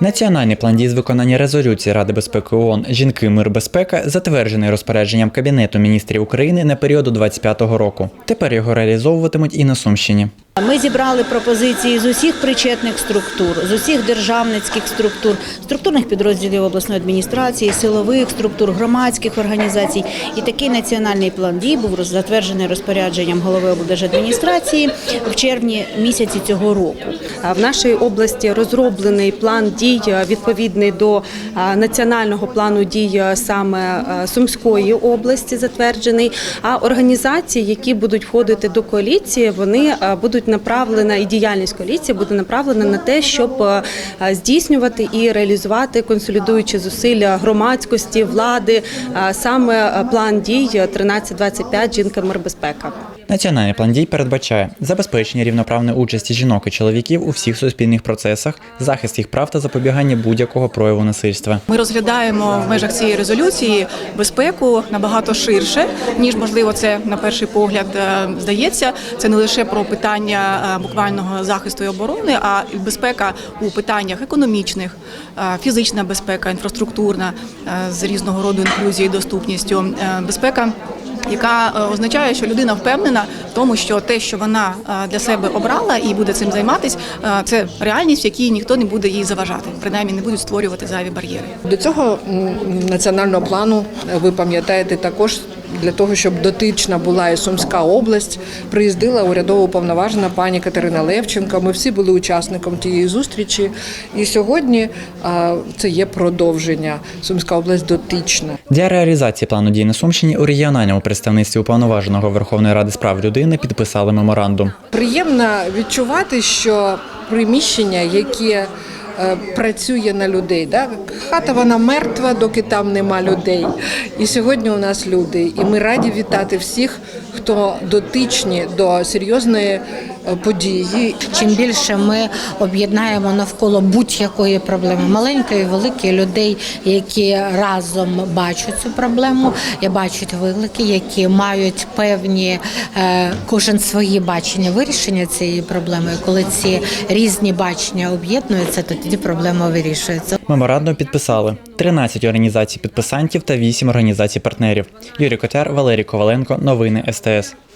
Національний план дій з виконання резолюції Ради безпеки ООН Жінки, мир, безпека затверджений розпорядженням Кабінету міністрів України на період до 25-го року. Тепер його реалізовуватимуть і на Сумщині. Ми зібрали пропозиції з усіх причетних структур, з усіх державницьких структур, структурних підрозділів обласної адміністрації, силових структур, громадських організацій. І такий національний план дій був затверджений розпорядженням голови облдержадміністрації в червні місяці цього року. В нашій області розроблений план дій е, відповідний до е, національного плану дій е, саме Сумської області, затверджений. А організації, які будуть входити до коаліції, вони будуть направлена і діяльність коаліції буде направлена на те, щоб е, здійснювати і реалізувати консолідуючі зусилля громадськості, влади, е, саме е, план дій 1325 жінка мир безпека. Національний план дій передбачає забезпечення рівноправної участі жінок і чоловіків у всіх суспільних процесах, захист їх прав та запобігання будь-якого прояву насильства. Ми розглядаємо в межах цієї резолюції безпеку набагато ширше, ніж можливо це на перший погляд е, здається. Це не лише про питання е, буквального захисту і оборони, а й безпека у питаннях економічних, е, фізична безпека, інфраструктурна з різного роду інклюзією доступністю, безпека. Яка е, означає, що людина впевнена в тому, що те, що вона е, для себе обрала і буде цим займатись, е, це реальність, в якій ніхто не буде їй заважати, принаймні не будуть створювати зайві бар'єри. До цього національного плану ви пам'ятаєте також для того, щоб дотична була і Сумська область, приїздила урядово уповноважена пані Катерина Левченко. Ми всі були учасником тієї зустрічі. І сьогодні це є продовження. Сумська область дотична. Для реалізації плану дій на Сумщині у регіональному представництві уповноваженого Верховної Ради з прав людини підписали меморандум. Приємно відчувати, що приміщення, яке працює на людей. Да? Хата вона мертва, доки там нема людей. І сьогодні у нас люди. І ми раді вітати всіх, хто дотичні до серйозної е, події. Чим більше ми об'єднаємо навколо будь-якої проблеми, маленької, великої людей, які разом бачать цю проблему, і бачать виклики, які мають певні е, кожен свої бачення вирішення цієї проблеми. Коли ці різні бачення об'єднуються, то тоді проблема вирішується. Меморандум підписали 13 організацій підписантів та 8 організацій партнерів. Юрій Котяр, Валерій Коваленко. Новини СТС. gracias.